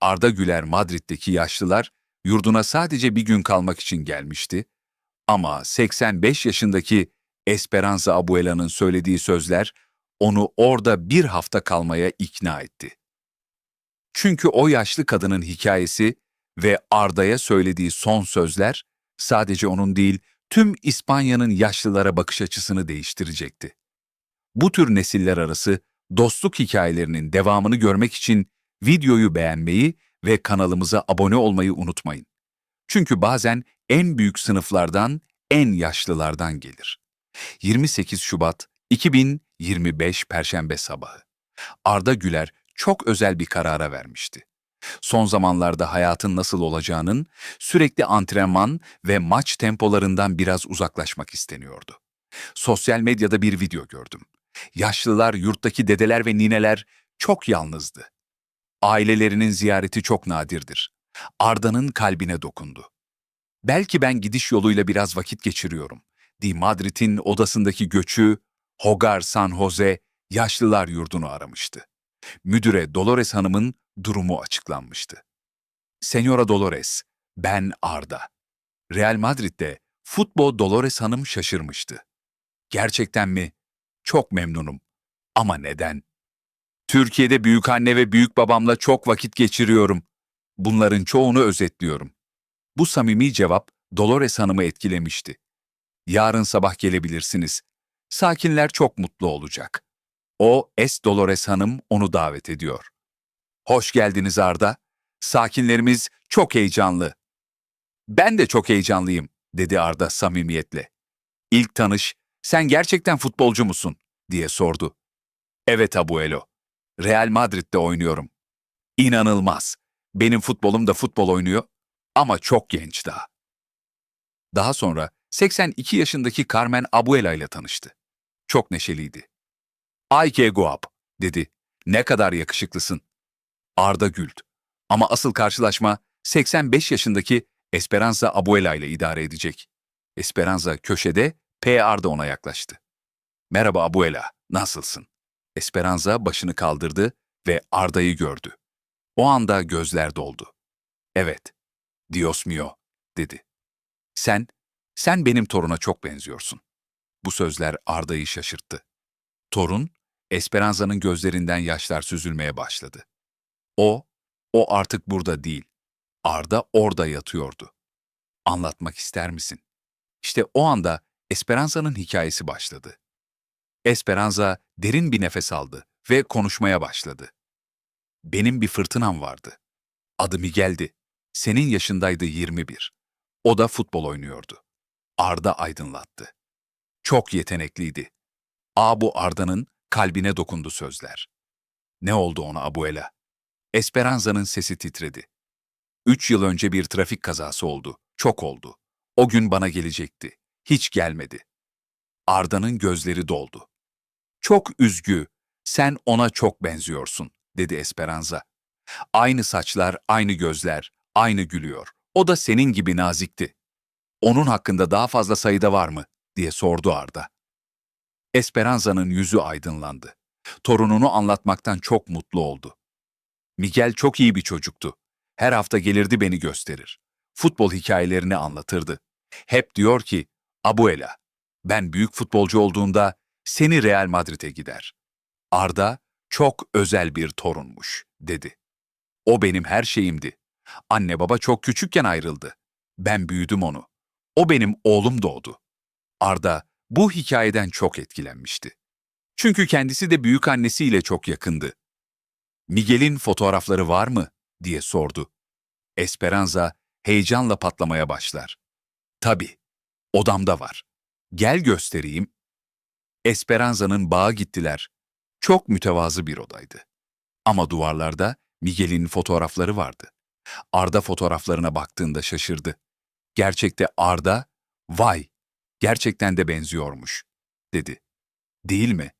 Arda Güler Madrid'deki yaşlılar yurduna sadece bir gün kalmak için gelmişti. Ama 85 yaşındaki Esperanza Abuela'nın söylediği sözler onu orada bir hafta kalmaya ikna etti. Çünkü o yaşlı kadının hikayesi ve Arda'ya söylediği son sözler sadece onun değil, tüm İspanya'nın yaşlılara bakış açısını değiştirecekti. Bu tür nesiller arası dostluk hikayelerinin devamını görmek için videoyu beğenmeyi ve kanalımıza abone olmayı unutmayın. Çünkü bazen en büyük sınıflardan en yaşlılardan gelir. 28 Şubat 2025 Perşembe sabahı. Arda Güler çok özel bir karara vermişti. Son zamanlarda hayatın nasıl olacağının sürekli antrenman ve maç tempolarından biraz uzaklaşmak isteniyordu. Sosyal medyada bir video gördüm. Yaşlılar, yurttaki dedeler ve nineler çok yalnızdı. Ailelerinin ziyareti çok nadirdir. Arda'nın kalbine dokundu. Belki ben gidiş yoluyla biraz vakit geçiriyorum. Di Madrid'in odasındaki göçü, Hogar San Jose yaşlılar yurdunu aramıştı. Müdüre Dolores Hanım'ın durumu açıklanmıştı. Senyora Dolores, ben Arda. Real Madrid'de futbol Dolores Hanım şaşırmıştı. Gerçekten mi? Çok memnunum. Ama neden? Türkiye'de büyük anne ve büyük babamla çok vakit geçiriyorum. Bunların çoğunu özetliyorum. Bu samimi cevap Dolores Hanım'ı etkilemişti. Yarın sabah gelebilirsiniz. Sakinler çok mutlu olacak. O, Es Dolores Hanım onu davet ediyor. Hoş geldiniz Arda. Sakinlerimiz çok heyecanlı. Ben de çok heyecanlıyım, dedi Arda samimiyetle. İlk tanış, sen gerçekten futbolcu musun? diye sordu. Evet Abuelo. Real Madrid'de oynuyorum. İnanılmaz. Benim futbolum da futbol oynuyor ama çok genç daha. Daha sonra 82 yaşındaki Carmen Abuela ile tanıştı. Çok neşeliydi. Ay que guap, dedi. Ne kadar yakışıklısın. Arda güldü. Ama asıl karşılaşma 85 yaşındaki Esperanza Abuela ile idare edecek. Esperanza köşede, P. Arda ona yaklaştı. Merhaba Abuela, nasılsın? Esperanza başını kaldırdı ve Arda'yı gördü. O anda gözler doldu. Evet, Dios mio, dedi. Sen, sen benim toruna çok benziyorsun. Bu sözler Arda'yı şaşırttı. Torun, Esperanza'nın gözlerinden yaşlar süzülmeye başladı. O, o artık burada değil. Arda orada yatıyordu. Anlatmak ister misin? İşte o anda Esperanza'nın hikayesi başladı. Esperanza derin bir nefes aldı ve konuşmaya başladı. Benim bir fırtınam vardı. Adı Miguel'di. Senin yaşındaydı 21. O da futbol oynuyordu. Arda aydınlattı. Çok yetenekliydi. A bu Arda'nın kalbine dokundu sözler. Ne oldu ona Abuela? Esperanza'nın sesi titredi. Üç yıl önce bir trafik kazası oldu. Çok oldu. O gün bana gelecekti. Hiç gelmedi. Arda'nın gözleri doldu. Çok üzgü, sen ona çok benziyorsun, dedi Esperanza. Aynı saçlar, aynı gözler, aynı gülüyor. O da senin gibi nazikti. Onun hakkında daha fazla sayıda var mı? diye sordu Arda. Esperanza'nın yüzü aydınlandı. Torununu anlatmaktan çok mutlu oldu. Miguel çok iyi bir çocuktu. Her hafta gelirdi beni gösterir. Futbol hikayelerini anlatırdı. Hep diyor ki, Abuela, ben büyük futbolcu olduğunda seni Real Madrid'e gider. Arda çok özel bir torunmuş, dedi. O benim her şeyimdi. Anne baba çok küçükken ayrıldı. Ben büyüdüm onu. O benim oğlum doğdu. Arda bu hikayeden çok etkilenmişti. Çünkü kendisi de büyük annesiyle çok yakındı. Miguel'in fotoğrafları var mı? diye sordu. Esperanza heyecanla patlamaya başlar. Tabii, odamda var. Gel göstereyim. Esperanza'nın bağa gittiler. Çok mütevazı bir odaydı. Ama duvarlarda Miguel'in fotoğrafları vardı. Arda fotoğraflarına baktığında şaşırdı. Gerçekte Arda, vay, gerçekten de benziyormuş, dedi. Değil mi?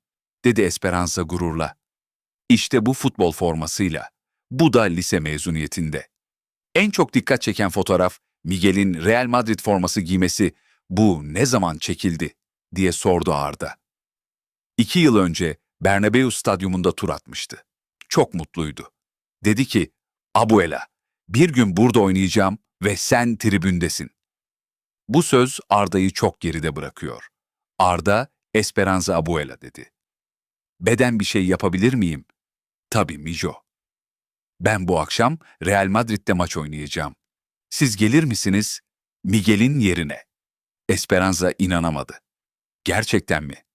dedi Esperanza gururla. İşte bu futbol formasıyla. Bu da lise mezuniyetinde. En çok dikkat çeken fotoğraf Miguel'in Real Madrid forması giymesi bu ne zaman çekildi diye sordu Arda. İki yıl önce Bernabeu stadyumunda tur atmıştı. Çok mutluydu. Dedi ki, Abuela, bir gün burada oynayacağım ve sen tribündesin. Bu söz Arda'yı çok geride bırakıyor. Arda, Esperanza Abuela dedi. Beden bir şey yapabilir miyim? Tabii Mijo. Ben bu akşam Real Madrid'de maç oynayacağım. Siz gelir misiniz? Miguel'in yerine. Esperanza inanamadı. Gerçekten mi?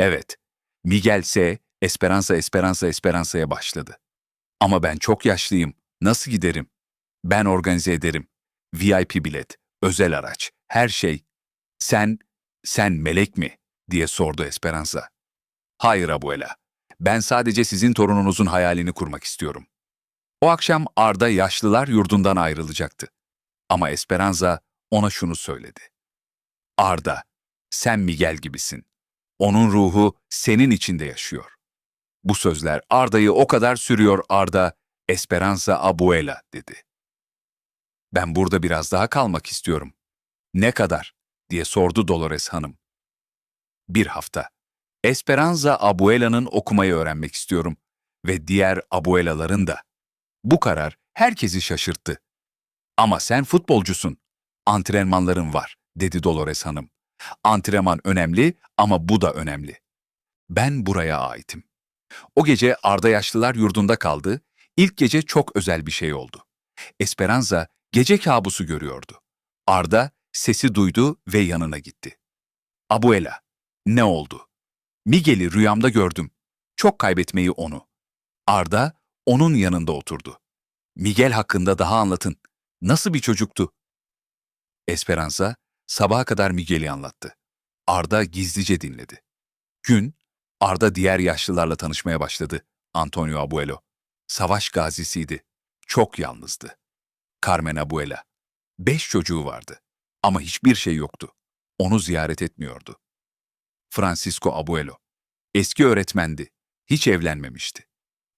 Evet. Miguel ise Esperanza Esperanza Esperanza'ya başladı. Ama ben çok yaşlıyım. Nasıl giderim? Ben organize ederim. VIP bilet, özel araç, her şey. Sen, sen melek mi? diye sordu Esperanza. Hayır abuela. Ben sadece sizin torununuzun hayalini kurmak istiyorum. O akşam Arda yaşlılar yurdundan ayrılacaktı. Ama Esperanza ona şunu söyledi. Arda, sen Miguel gibisin. Onun ruhu senin içinde yaşıyor. Bu sözler Arda'yı o kadar sürüyor Arda, Esperanza Abuela dedi. Ben burada biraz daha kalmak istiyorum. Ne kadar? diye sordu Dolores Hanım. Bir hafta. Esperanza Abuela'nın okumayı öğrenmek istiyorum ve diğer abuelaların da. Bu karar herkesi şaşırttı. Ama sen futbolcusun. Antrenmanların var, dedi Dolores Hanım. Antrenman önemli ama bu da önemli. Ben buraya aitim. O gece Arda Yaşlılar yurdunda kaldı. İlk gece çok özel bir şey oldu. Esperanza gece kabusu görüyordu. Arda sesi duydu ve yanına gitti. Abuela, ne oldu? Miguel'i rüyamda gördüm. Çok kaybetmeyi onu. Arda onun yanında oturdu. Miguel hakkında daha anlatın. Nasıl bir çocuktu? Esperanza sabaha kadar Miguel'i anlattı. Arda gizlice dinledi. Gün, Arda diğer yaşlılarla tanışmaya başladı. Antonio Abuelo. Savaş gazisiydi. Çok yalnızdı. Carmen Abuela. Beş çocuğu vardı. Ama hiçbir şey yoktu. Onu ziyaret etmiyordu. Francisco Abuelo. Eski öğretmendi. Hiç evlenmemişti.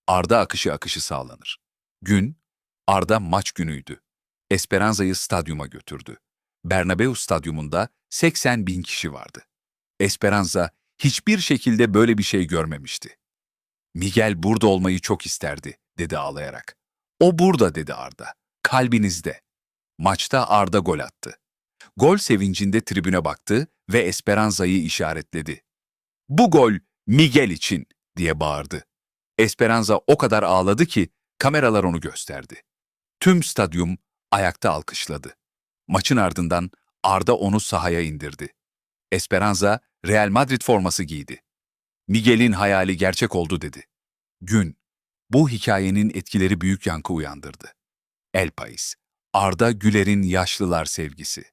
Arda akışı akışı sağlanır. Gün, Arda maç günüydü. Esperanza'yı stadyuma götürdü. Bernabeu stadyumunda 80 bin kişi vardı. Esperanza hiçbir şekilde böyle bir şey görmemişti. Miguel burada olmayı çok isterdi, dedi ağlayarak. O burada, dedi Arda. Kalbinizde. Maçta Arda gol attı. Gol sevincinde tribüne baktı ve Esperanza'yı işaretledi. Bu gol Miguel için, diye bağırdı. Esperanza o kadar ağladı ki kameralar onu gösterdi. Tüm stadyum ayakta alkışladı. Maçın ardından Arda onu sahaya indirdi. Esperanza Real Madrid forması giydi. Miguel'in hayali gerçek oldu dedi. Gün, bu hikayenin etkileri büyük yankı uyandırdı. El Pais, Arda Güler'in yaşlılar sevgisi.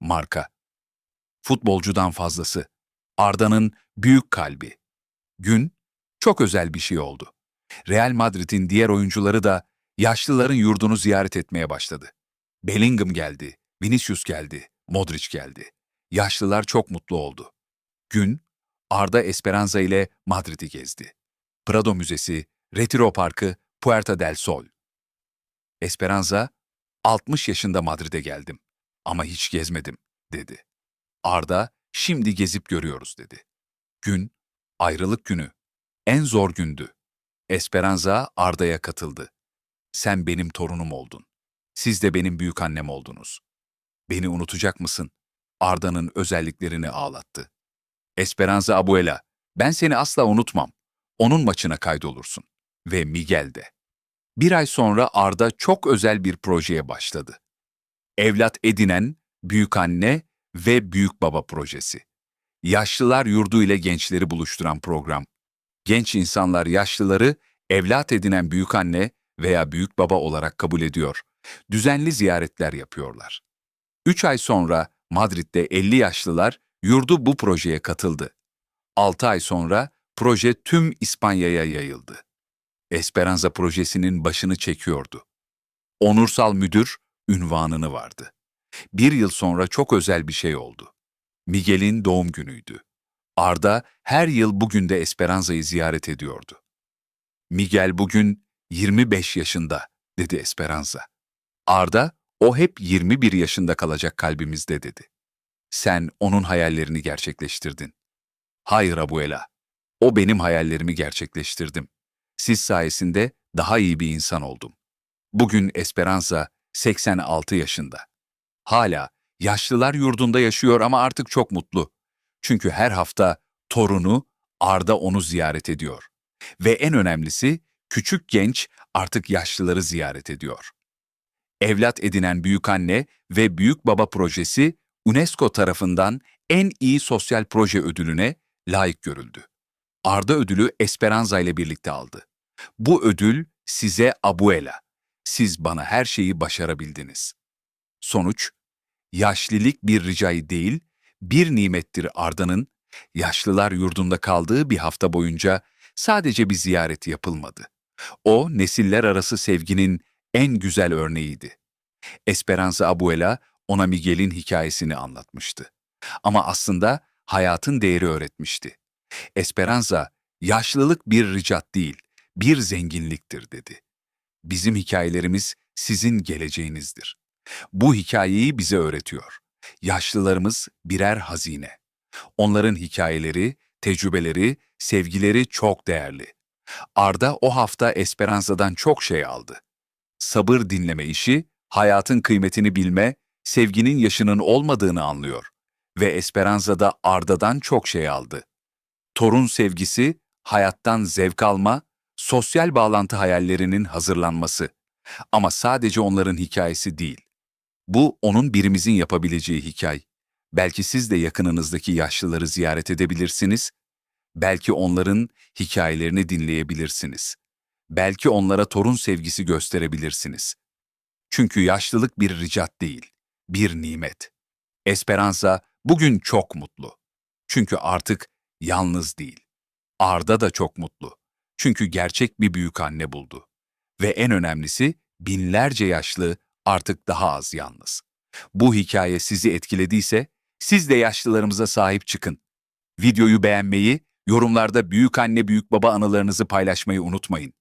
Marka. Futbolcudan fazlası. Arda'nın büyük kalbi. Gün, çok özel bir şey oldu. Real Madrid'in diğer oyuncuları da yaşlıların yurdunu ziyaret etmeye başladı. Bellingham geldi, Vinicius geldi, Modric geldi. Yaşlılar çok mutlu oldu. Gün, Arda Esperanza ile Madrid'i gezdi. Prado Müzesi, Retiro Parkı, Puerta del Sol. Esperanza, 60 yaşında Madrid'e geldim ama hiç gezmedim, dedi. Arda, şimdi gezip görüyoruz, dedi. Gün, ayrılık günü. En zor gündü. Esperanza Arda'ya katıldı. Sen benim torunum oldun. Siz de benim büyük annem oldunuz. Beni unutacak mısın? Arda'nın özelliklerini ağlattı. Esperanza Abuela, ben seni asla unutmam. Onun maçına kaydolursun. Ve Miguel de. Bir ay sonra Arda çok özel bir projeye başladı. Evlat edinen, büyük anne ve büyük baba projesi. Yaşlılar yurdu ile gençleri buluşturan program. Genç insanlar yaşlıları evlat edinen büyük anne veya büyük baba olarak kabul ediyor. Düzenli ziyaretler yapıyorlar. Üç ay sonra Madrid'de 50 yaşlılar yurdu bu projeye katıldı. 6 ay sonra proje tüm İspanya'ya yayıldı. Esperanza projesinin başını çekiyordu. Onursal müdür ünvanını vardı. Bir yıl sonra çok özel bir şey oldu. Miguel'in doğum günüydü. Arda her yıl bugün de Esperanza'yı ziyaret ediyordu. Miguel bugün 25 yaşında, dedi Esperanza. Arda, o hep 21 yaşında kalacak kalbimizde, dedi. Sen onun hayallerini gerçekleştirdin. Hayır Abuela, o benim hayallerimi gerçekleştirdim. Siz sayesinde daha iyi bir insan oldum. Bugün Esperanza 86 yaşında. Hala yaşlılar yurdunda yaşıyor ama artık çok mutlu. Çünkü her hafta torunu Arda onu ziyaret ediyor. Ve en önemlisi küçük genç artık yaşlıları ziyaret ediyor. Evlat edinen büyükanne ve büyük baba projesi UNESCO tarafından en iyi sosyal proje ödülüne layık görüldü. Arda ödülü Esperanza ile birlikte aldı. Bu ödül size Abuela. Siz bana her şeyi başarabildiniz. Sonuç, yaşlilik bir ricayı değil, bir nimettir Arda'nın, yaşlılar yurdunda kaldığı bir hafta boyunca sadece bir ziyaret yapılmadı. O, nesiller arası sevginin en güzel örneğiydi. Esperanza Abuela ona Miguel'in hikayesini anlatmıştı. Ama aslında hayatın değeri öğretmişti. Esperanza, yaşlılık bir ricat değil, bir zenginliktir dedi. Bizim hikayelerimiz sizin geleceğinizdir. Bu hikayeyi bize öğretiyor. Yaşlılarımız birer hazine. Onların hikayeleri, tecrübeleri, sevgileri çok değerli. Arda o hafta Esperanza'dan çok şey aldı. Sabır dinleme işi, hayatın kıymetini bilme, sevginin yaşının olmadığını anlıyor. Ve Esperanza da Arda'dan çok şey aldı. Torun sevgisi, hayattan zevk alma, sosyal bağlantı hayallerinin hazırlanması. Ama sadece onların hikayesi değil. Bu onun birimizin yapabileceği hikaye. Belki siz de yakınınızdaki yaşlıları ziyaret edebilirsiniz. Belki onların hikayelerini dinleyebilirsiniz. Belki onlara torun sevgisi gösterebilirsiniz. Çünkü yaşlılık bir ricat değil, bir nimet. Esperanza bugün çok mutlu. Çünkü artık yalnız değil. Arda da çok mutlu. Çünkü gerçek bir büyük anne buldu. Ve en önemlisi binlerce yaşlı artık daha az yalnız. Bu hikaye sizi etkilediyse siz de yaşlılarımıza sahip çıkın. Videoyu beğenmeyi, yorumlarda büyük anne büyük baba anılarınızı paylaşmayı unutmayın.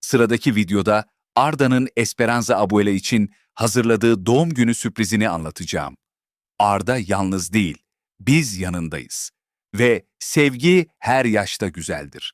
Sıradaki videoda Arda'nın Esperanza Abuela için hazırladığı doğum günü sürprizini anlatacağım. Arda yalnız değil, biz yanındayız. Ve sevgi her yaşta güzeldir.